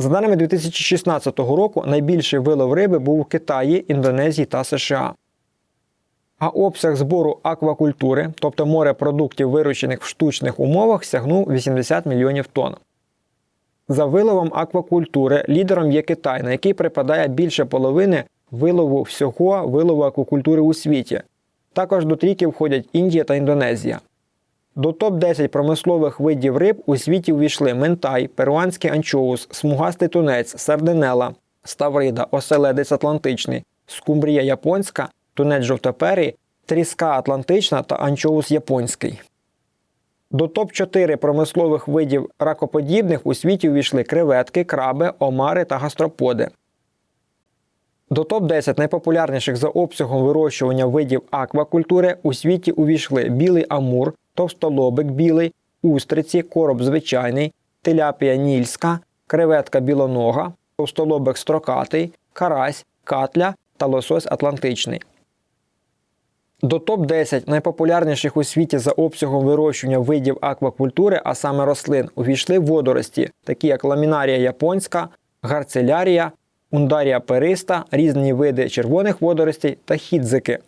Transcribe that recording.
За даними 2016 року, найбільший вилов риби був у Китаї, Індонезії та США. А обсяг збору аквакультури, тобто морепродуктів, вирощених в штучних умовах, сягнув 80 мільйонів тонн. За виловом аквакультури лідером є Китай, на який припадає більше половини вилову всього вилову аквакультури у світі. Також до трійки входять Індія та Індонезія. До топ-10 промислових видів риб у світі увійшли ментай, перуанський анчоус, смугастий тунець, сардинела, ставрида, оселедець атлантичний, скумбрія японська, тунець жовтоперий, тріска атлантична та анчоус японський. До топ-4 промислових видів ракоподібних у світі увійшли креветки, краби, омари та гастроподи. До топ-10 найпопулярніших за обсягом вирощування видів аквакультури у світі увійшли білий амур, товстолобик білий, устриці, короб звичайний, теляпія нільська, креветка білонога, товстолобик строкатий, карась, катля та лосось атлантичний. До топ-10 найпопулярніших у світі за обсягом вирощування видів аквакультури, а саме рослин, увійшли водорості, такі як ламінарія японська, гарцелярія, ундарія периста, різні види червоних водоростей та хідзики.